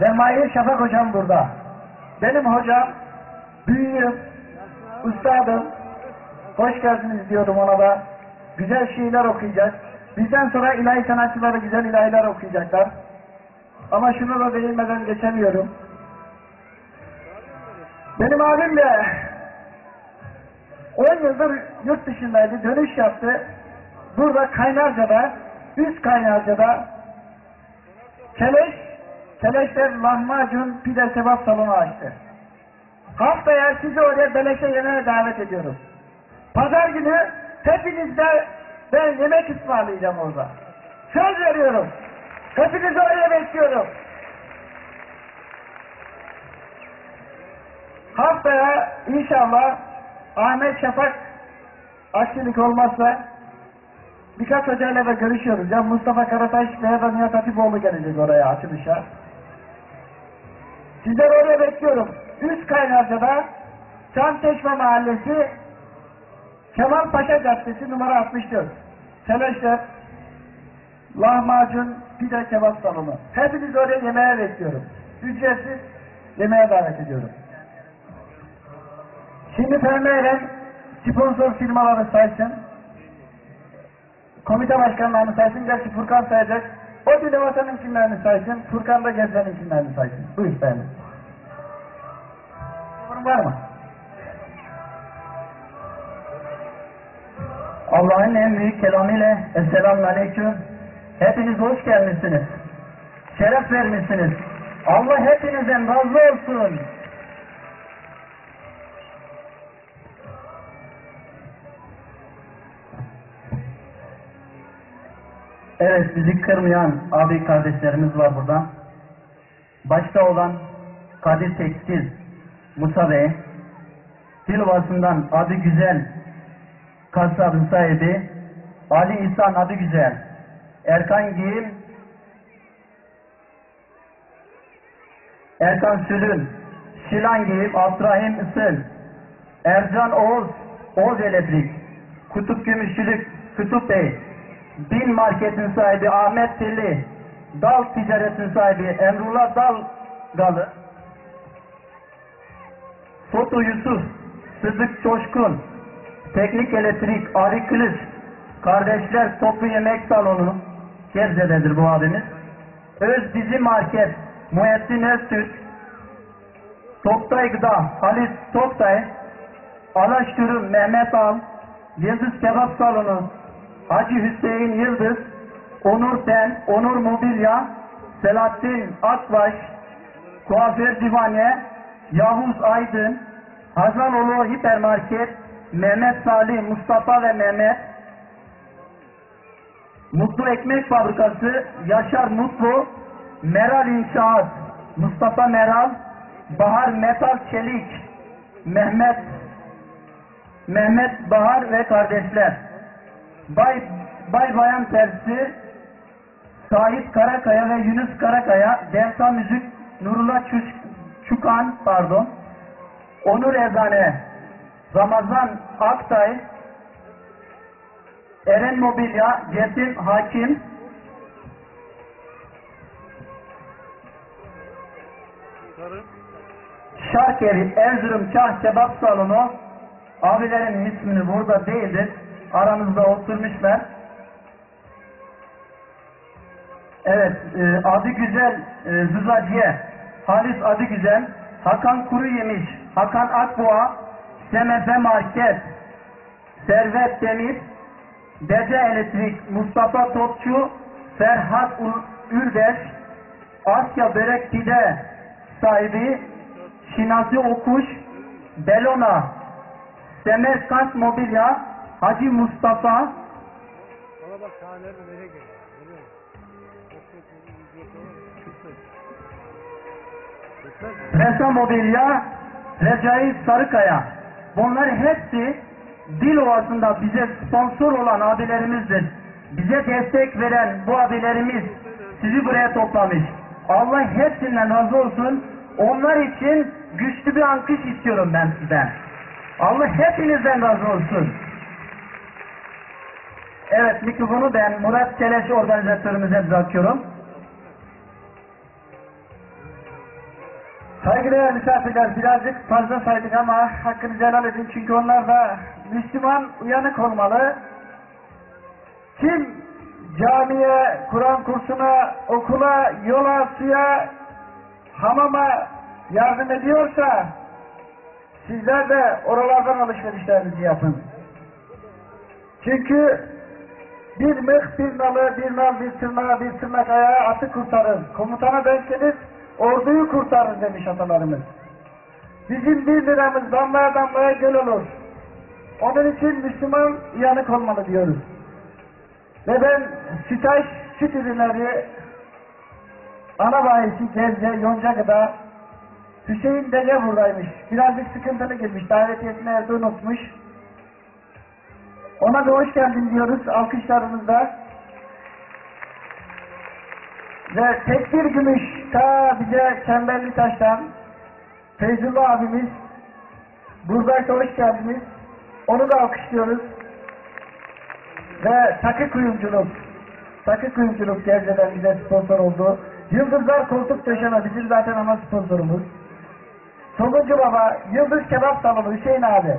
Ve Mahir Şafak hocam burada. Benim hocam, büyüğüm, üstadım. Hoş geldiniz diyordum ona da. Güzel şiirler okuyacak. Bizden sonra ilahi sanatçıları güzel ilahiler okuyacaklar. Ama şunu da değinmeden geçemiyorum. Benim abim de 10 yıldır yurt dışındaydı, dönüş yaptı. Burada Kaynarca'da, üst Kaynarca'da Keleş, Keleşler lahmacun pide sevap salonu açtı. Haftaya sizi oraya beleşe yemeğe davet ediyoruz. Pazar günü hepinizde ben yemek ısmarlayacağım orada. Söz veriyorum. Hepinizi oraya bekliyorum. Haftaya inşallah Ahmet Şafak aksilik olmazsa birkaç hocayla da görüşüyoruz. Ya Mustafa Karataş veya da Nihat Hatipoğlu gelecek oraya açılışa. Sizleri oraya bekliyorum. Üst Kaynarca'da Çamçeşme Mahallesi Kemal Paşa Caddesi numara 64. Seleşler lahmacun pide kebap salonu. Hepinizi oraya yemeğe bekliyorum. Ücretsiz yemeğe davet ediyorum. Şimdi Eren sponsor firmaları saysın. Komite başkanlarını saysın. Gerçi Furkan sayacak. O dile vatanın isimlerini saysın. Furkan da Gezden'in isimlerini saysın. Buyur Fermi. Sorun var mı? Allah'ın en büyük kelamıyla Esselamun Aleyküm. Hepiniz hoş gelmişsiniz. Şeref vermişsiniz. Allah hepinizden razı olsun. Evet bizi kırmayan abi kardeşlerimiz var burada. Başta olan Kadir Tekstil, Musa Bey, Dilovası'ndan adı güzel kasabın sahibi Ali İhsan adı güzel. Erkan Gil Erkan Sülün Şilan Gil Abdurrahim Isıl Ercan Oğuz Oğuz Elektrik Kutup Gümüşçülük Kutup Bey Bin Market'in sahibi Ahmet Tilli Dal Ticaret'in sahibi Emrullah Dal Galı Foto Yusuf Sıdık Çoşkun Teknik Elektrik Ari Kılıç Kardeşler Toplu Yemek Salonu Gebze'dedir bu abimiz. Öz Dizi Market Muhittin Öztürk Toktay Gıda Halit Toktay Alaş Dürüm Mehmet Al Yıldız Kebap Salonu Hacı Hüseyin Yıldız Onur Ten Onur Mobilya Selahattin Akbaş Kuaför Divane Yavuz Aydın Hazanoğlu Hipermarket Mehmet Salih, Mustafa ve Mehmet Mutlu Ekmek Fabrikası Yaşar Mutlu Meral İnşaat Mustafa Meral Bahar Metal Çelik Mehmet Mehmet Bahar ve kardeşler Bay, Bay Bayan Tersi Sahip Karakaya ve Yunus Karakaya Devsa Müzik Nurullah Çukan pardon Onur Ezane Ramazan Aktay Eren Mobilya Cesim Hakim Şarkeri Erzurum Kah Kebap Salonu abilerin ismini burada değildir. Aramızda oturmuşlar. Evet, e, adı güzel e, Züzaciye, Halis adı güzel, Hakan Kuru Yemiş, Hakan Akboğa, SMF Market, Servet Demir, Dede Elektrik, Mustafa Topçu, Ferhat Ürdeş, Asya Börek Pide sahibi, Şinasi Okuş, Belona, Semerkant Mobilya, Hacı Mustafa? Resa Mobilya, Recai Sarıkaya. Bunlar hepsi Dil Ovası'nda bize sponsor olan abilerimizdir. Bize destek veren bu abilerimiz sizi buraya toplamış. Allah hepsinden razı olsun. Onlar için güçlü bir alkış istiyorum ben sizden. Allah hepinizden razı olsun. Evet mikrofonu ben Murat Çeleş organizatörümüze bırakıyorum. Saygıdeğer misafirler birazcık fazla saydık ama hakkınızı helal edin çünkü onlar da Müslüman uyanık olmalı. Kim camiye, Kur'an kursuna, okula, yola, suya, hamama yardım ediyorsa sizler de oralardan alışverişlerinizi yapın. Çünkü bir mıh, bir nalı, bir nal, bir tırnağı, bir tırnak ayağı atı kurtarır. Komutana denk orduyu kurtarır demiş atalarımız. Bizim bir liramız damlaya damlaya göl olur. Onun için Müslüman uyanık olmalı diyoruz. Ve ben Sütaş Süt Ürünleri ana bayisi Gebze, Yoncagı'da Hüseyin Dege buradaymış. Birazcık sıkıntılı girmiş. Davetiyesini evde unutmuş. Ona da hoş geldin diyoruz alkışlarımızla. Ve tek bir gümüş ta bize Çemberli Taş'tan Feyzullah abimiz buradaysa hoş geldiniz. Onu da alkışlıyoruz. Ve takı kuyumculuk. Takı kuyumculuk Gebze'den bize sponsor oldu. Yıldızlar koltuk döşeme bizim zaten ana sponsorumuz. Sonuncu baba, Yıldız Kebap Salonu Hüseyin abi.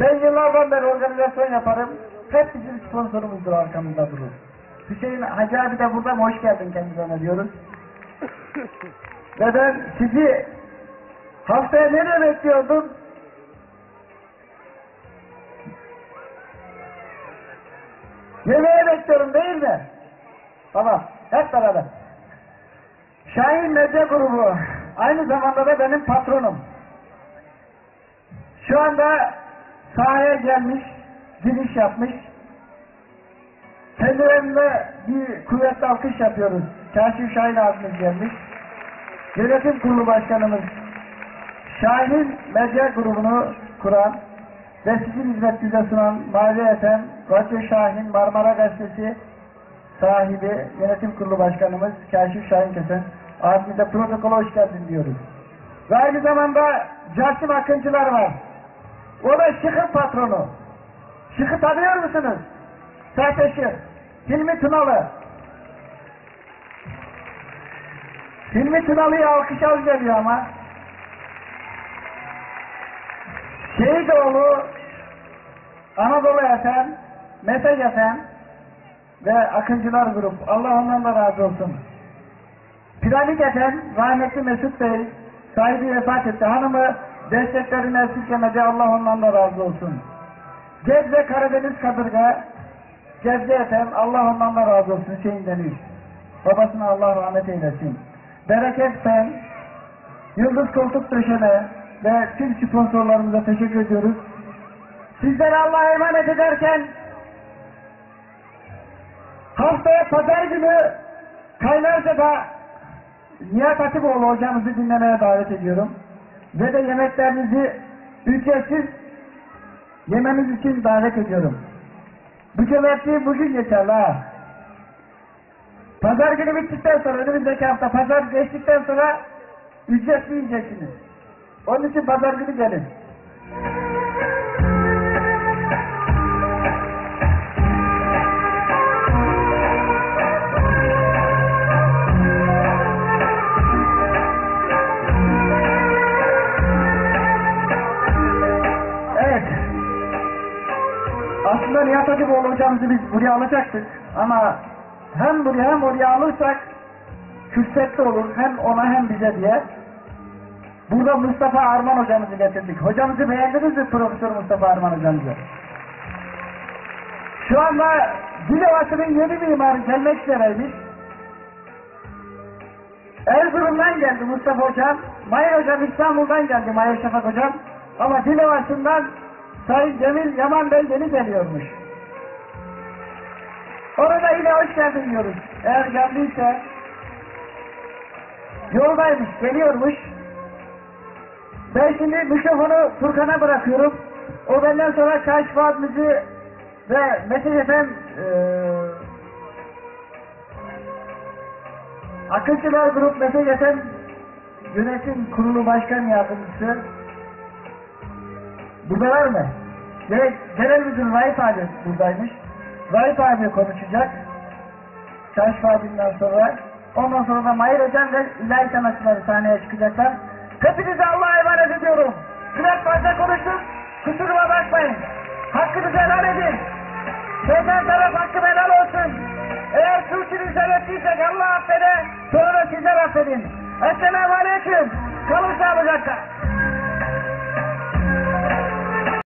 Ben yıllardan beri organizasyon yaparım. Hep bizim sponsorumuzdur arkamızda durur. Hüseyin Hacı abi de burada mı? Hoş geldin kendisine diyoruz. Ve ben sizi haftaya nereye bekliyordum? Yemeğe bekliyorum değil mi? Tamam. Hep beraber. Şahin Medya Grubu. Aynı zamanda da benim patronum. Şu anda sahaya gelmiş, giriş yapmış. Kendilerine bir kuvvetli alkış yapıyoruz. Kaşif Şahin abimiz gelmiş. Yönetim Kurulu Başkanımız Şahin Medya Grubu'nu kuran ve sizin hizmetinize sunan Mavi FM, Radyo Şahin, Marmara Gazetesi sahibi, yönetim kurulu başkanımız Kaşif Şahin Kesen abimize protokola hoş geldin diyoruz. Ve aynı zamanda Casim Akıncılar var. O da Şık'ın patronu. Şık'ı tanıyor musunuz? Serteşir. Hilmi Tunalı. Hilmi Tunalı'ya alkış az geliyor ama. Şehidoğlu, Anadolu Efem, Mesaj Efem ve Akıncılar Grup. Allah ondan da razı olsun. Piramit Efem, rahmetli Mesut Bey, sahibi vefat etti. Hanımı desteklerini esirgemedi. Allah ondan da razı olsun. Gebze Karadeniz Kadırga, Gebze Efem, Allah ondan da razı olsun. Hüseyin Deniz. Babasına Allah rahmet eylesin. Bereket Fen, Yıldız Koltuk Döşeme ve tüm sponsorlarımıza teşekkür ediyoruz. Sizlere Allah'a emanet ederken haftaya pazar günü Kaynarca'da Nihat Hatipoğlu hocamızı dinlemeye davet ediyorum. Ve de yemeklerinizi ücretsiz yemeniz için davet ediyorum. Bu cömertliği bugün geçerli ha. Pazar günü bittikten sonra, önümüzdeki hafta pazar geçtikten sonra ücretli yiyeceksiniz. Onun için pazar günü gelin. Hatipoğlu hocamızı biz buraya alacaktık. Ama hem buraya hem oraya alırsak külfetli olur. Hem ona hem bize diye. Burada Mustafa Arman hocamızı getirdik. Hocamızı beğendiniz mi Profesör Mustafa Arman hocamızı? Şu anda Dilovası'nın yeni mimarı gelmek üzereymiş. Erzurum'dan geldi Mustafa hocam. Mahir hocam İstanbul'dan geldi Mahir Şafak hocam. Ama Dilovası'ndan Sayın Cemil Yaman Bey yeni geliyormuş. Ona da yine hoş geldin diyoruz. Eğer geldiyse yoldaymış, geliyormuş. Ben şimdi mikrofonu Furkan'a bırakıyorum. O benden sonra Kaşif abimizi ve Mesih Efem eee Akıncılar Grup Mesaj Efem Yönetim Kurulu Başkan Yardımcısı Buradalar mı? Ve Genel Müdür Raif abi buradaymış. Raif abi konuşacak. Kaşif abimden sonra. Ondan sonra da Mahir Hocam ve İlahi sanatçıları sahneye çıkacaklar. Hepinizi Allah'a emanet ediyorum. Biraz fazla konuştum. Kusuruma bakmayın. Hakkınızı helal edin. Şeytan taraf hakkı helal olsun. Eğer suçunu ettiysek Allah affeder. Sonra sizler affedin. Esselamu Aleyküm. Kalın sağlıcakla.